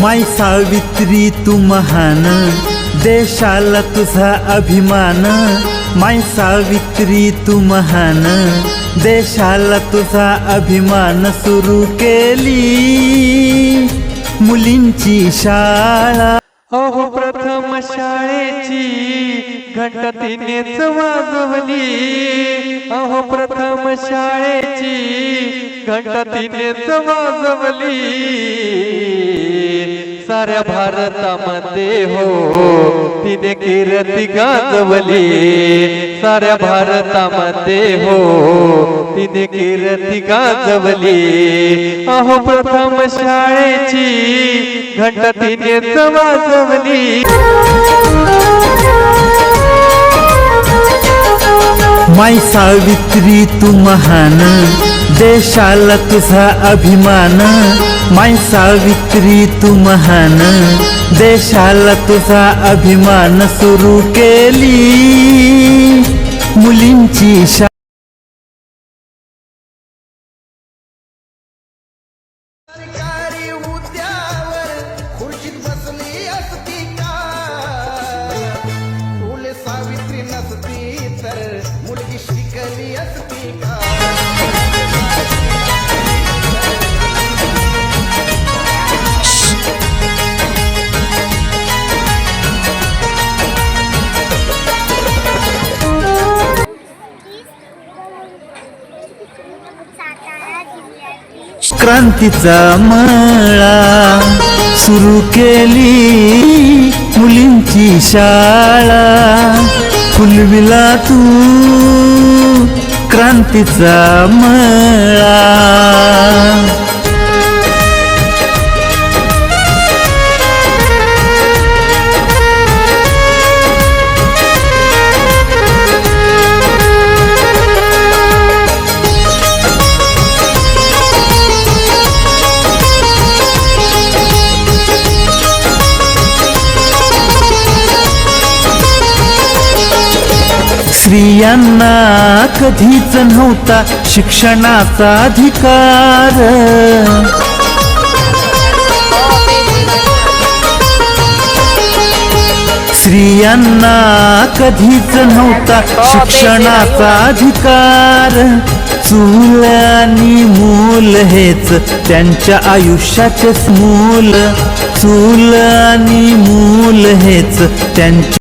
माय सावित्री तू महान देशाला तुझा अभिमान. माय सावित्री तू महान देशाला तुझा अभिमान सुरू केली. मुलींची शाळा. अहो प्रथम शाळेची घंटा तिनेच वाजवली. अहो प्रथम शाळेची घंटा तिनेच वाजवली. साऱ्या भारतामध्ये हो. तिने कीर्ती गाजवली. साऱ्या भारतामध्ये हो. तिने कीर्ती गाजवली. अहो प्रथम शाळेची घंटा तिने वाजवली माय सावित्री तू महान। देशाला तुझा अभिमान। माय सावित्री तू महान। देशाला तुझा अभिमान सुरू केली। मुलींची शा सावित्री नसती तर क्रांतीचा मळा सुरू केली मुलींची शाळा. फुलविला तू क्रांतीचा मळा. स्त्रियांना कधीच नव्हता शिक्षणाचा अधिकार. स्त्रियांना कधीच नव्हता शिक्षणाचा अधिकार. चूल आणि मूल हेच त्यांच्या आयुष्याचेच मूल. चूल आणि मूल हेच त्यांच्या